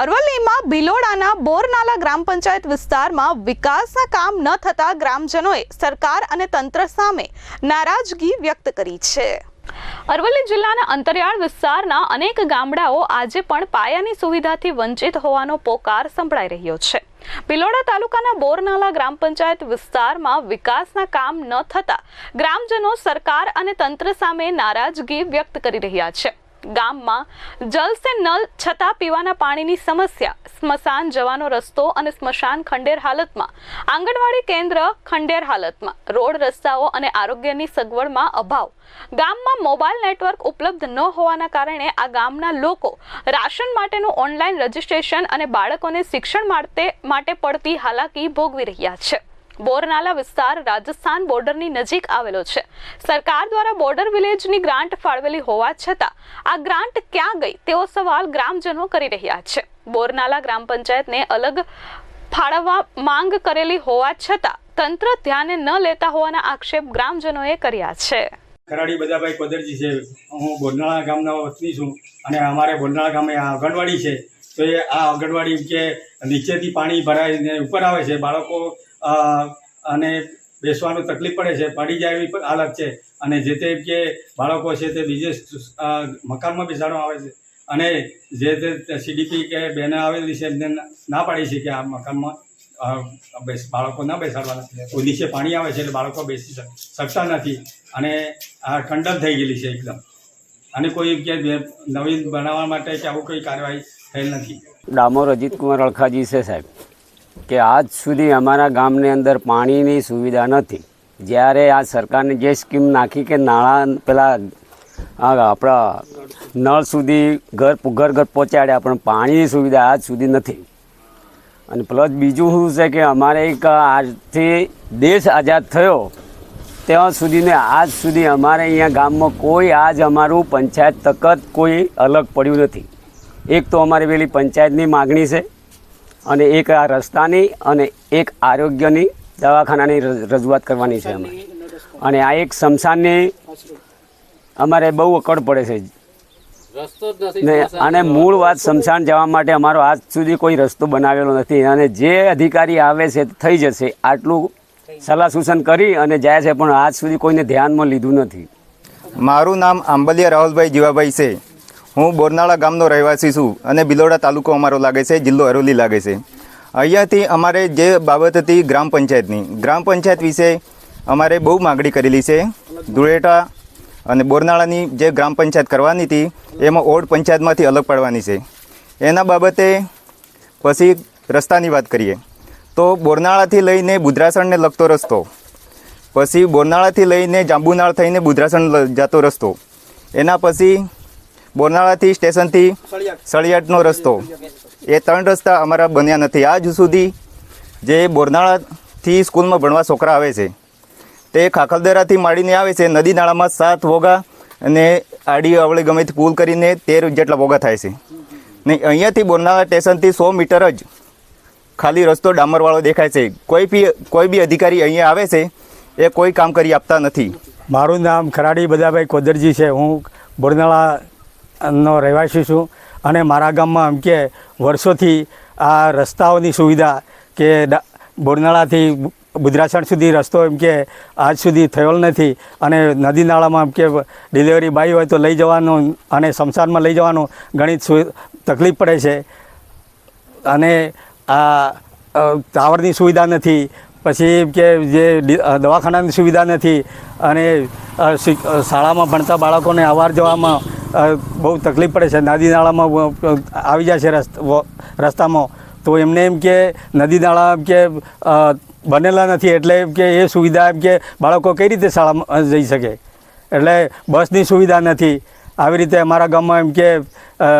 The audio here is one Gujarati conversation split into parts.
અરવલ્લીમાં ભિલોડાના બોરનાલા ગ્રામ પંચાયત વિસ્તારમાં વિકાસના કામ ન થતા ગ્રામજનોએ સરકાર અને તંત્ર સામે નારાજગી વ્યક્ત કરી છે. અરવલ્લી જિલ્લાના અંતરિયાળ વિસ્તારના અનેક ગામડાઓ આજે પણ પાયાની સુવિધાથી વંચિત હોવાનો પોકાર સંભળાઈ રહ્યો છે. ભિલોડા તાલુકાના બોરનાલા ગ્રામ પંચાયત વિસ્તારમાં વિકાસના કામ ન થતા ગ્રામજનો સરકાર અને તંત્ર સામે નારાજગી વ્યક્ત કરી રહ્યા છે. ગામમાં જલ સે નલ છતાં પીવાના પાણીની સમસ્યા. સ્મશાન જવાનો રસ્તો અને સ્મશાન ખંડેર હાલતમાં. આંગણવાડી કેન્દ્ર ખંડેર હાલતમાં. રોડ રસ્તાઓ અને આરોગ્યની સગવડમાં અભાવ. ગામમાં મોબાઈલ નેટવર્ક ઉપલબ્ધ ન હોવાના કારણે આ ગામના લોકો રાશન માટેનું ઓનલાઈન રજીસ્ટ્રેશન અને બાળકોને શિક્ષણ માટે માટે પડતી હાલાકી ભોગવી રહ્યા છે. બોરનાલા વિસ્તાર રાજસ્થાન બોર્ડરની નજીક આવેલો છે. સરકાર દ્વારા બોર્ડર વિલેજની ગ્રાન્ટ ફાળવેલી હોવા છતાં આ ગ્રાન્ટ ક્યાં ગઈ તેવો સવાલ ગ્રામજનો કરી રહ્યા છે. બોરનાલા ગ્રામ પંચાયતને અલગ ફાળવવા માંગ કરેલી હોવા છતાં તંત્ર ધ્યાને ન લેતા હોવાના આક્ષેપ ગ્રામજનોએ કર્યા છે. ખરાડી બધાભાઈ કોદરજી છે. હું બોરનાળા ગામના વતની છું અને અમારે બોરનાળા ગામે આ આંગણવાડી છે. તો એ આ આંગણવાડી કે નીચેથી પાણી ભરાઈને ઉપર આવે છે. બાળકો અને બેસવાનું તકલીફ પડે છે, પડી જાય એવી હાલત છે. અને જે તે કે બાળકો છે તે બીજે મકાનમાં બેસાડવામાં આવે છે. અને જે તે સીડીપી કે બેને આવેલી છે, એમને ના પાડી છે કે આ મકાનમાં બાળકો ના બેસાડવાના. તો નીચે પાણી આવે છે એટલે બાળકો બેસી શક- શકતા નથી. અને આ ખંડન થઈ ગયેલી છે એકદમ. અને કોઈ કે નવીન બનાવવા માટે કે આવું કોઈ કાર્યવાહી થયેલ નથી. ડામોર અજીતકુમાર અળખાજી છે, સાહેબ. કે આજ સુધી અમારા ગામની અંદર પાણીની સુવિધા નથી. જ્યારે આ સરકારને જે સ્કીમ નાખી કે નાણાં પેલા આપણા નળ સુધી ઘર ઘર ઘર પહોંચાડ્યા પણ પાણીની સુવિધા આજ સુધી નથી. અને પ્લસ બીજું શું છે કે અમારે એક આજથી દેશ આઝાદ થયો, ત્યાં સુધીને આજ સુધી અમારે અહીંયા ગામમાં કોઈ આજ અમારું પંચાયત તકત કોઈ અલગ પડ્યું નથી. એક તો અમારી પેલી પંચાયતની માગણી છે અને એક આ રસ્તાની અને એક આરોગ્યની દવાખાનાની રજ- રજૂઆત કરવાની છે અમે અને આ એક શમશાનની અમારે બહુ અકડ પડે છે. ને અને મૂળ વાત શમશાન જવા માટે અમારો આજ સુધી કોઈ રસ્તો બનાવેલો નથી. અને જે અધિકારી આવે છે તે થઈ જશે આટલું સલાહ સૂચન કરી અને જાય છે પણ આજ સુધી કોઈને ધ્યાનમાં લીધું નથી. મારું નામ આંબલિયા રાહુલભાઈ જીવાભાઈ છે. હું બોરનાળા ગામનો રહેવાસી છું અને બિલોડા તાલુકો અમારો લાગે છે, જિલ્લો અરોલી લાગે છે. અહીંયાથી અમારે જે બાબત હતી ગ્રામ પંચાયતની, ગ્રામ પંચાયત વિશે અમારે બહુ માગણી કરેલી છે. ધુળેટા અને બોરનાળાની જે ગ્રામ પંચાયત કરવાની હતી, એમાં ઓડ પંચાયતમાંથી અલગ પાડવાની છે. એના બાબતે પછી રસ્તાની વાત કરીએ. તો બોરનાળાથી લઈને બુદ્રાસણને લગતો રસ્તો, પછી બોરનાળાથી લઈને જાંબુનાળ થઈને બુદ્રાસણ જતો રસ્તો, એના પછી બોરનાળાથી સ્ટેશનથી સળિયાટનો રસ્તો. એ ત્રણ રસ્તા અમારા બન્યા નથી. આજ સુધી જે બોરનાળાથી સ્કૂલમાં ભણવા છોકરા આવે છે તે ખાખલદરાથી માંડીને આવે છે નદી નાળામાં સાત વોગા અને આડી અવળે ગમે તે પુલ કરીને તેર જેટલા વોગા થાય છે. ને અહીંયાથી બોરનાળા સ્ટેશનથી સો મીટર જ ખાલી રસ્તો ડામરવાળો દેખાય છે. કોઈ બી કોઈ બી અધિકારી અહીંયા આવે છે એ કોઈ કામ કરી આપતા નથી. મારું નામ ખરાડી બધાભાઈ કોદરજી છે. હું બોરનાળાનો રહેવાસી છું. અને મારા ગામમાં એમ કે વર્ષોથી આ રસ્તાઓની સુવિધા કે બોરનાળાથી બુદ્રાસણ સુધી રસ્તો એમ કે આજ સુધી થયેલ નથી. અને નદી નાળામાં એમ કે ડિલિવરી બાઈ હોય તો લઈ જવાનું અને સ્મશાનમાં લઈ જવાનું ઘણી તકલીફ પડે છે. અને આ ટાવરની સુવિધા નથી. પછી કે જે દવાખાનાની સુવિધા નથી. અને શાળામાં ભણતા બાળકોને અવાર જવામાં બહુ તકલીફ પડે છે. નદી નાળામાં આવી જાય છે રસ્ત- રસ્તામાં. તો એમને એમ કે નદી નાળા એમ કે બનેલા નથી. એટલે એમ કે એ સુવિધા એમ કે બાળકો કઈ રીતે શાળામાં જઈ શકે? એટલે બસની સુવિધા નથી. આવી રીતે અમારા ગામમાં એમ કે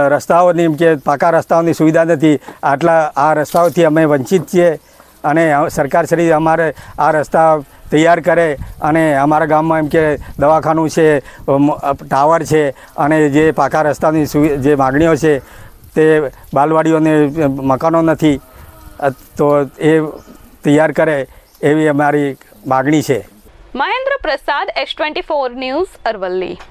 રસ્તાઓની એમ કે પાકા રસ્તાઓની સુવિધા નથી. આટલા આ રસ્તાઓથી અમે વંચિત છીએ. અને સરકારશ્રી અમારે આ રસ્તા તૈયાર કરે અને અમારા ગામમાં એમ કે દવાખાનું છે ટાવર છે અને જે પાકા રસ્તાની જે માગણીઓ છે તે બાલવાડીઓને મકાનો નથી તો એ તૈયાર કરે એવી અમારી માગણી છે. Mahendra Prasad, S twenty four news Aravalli.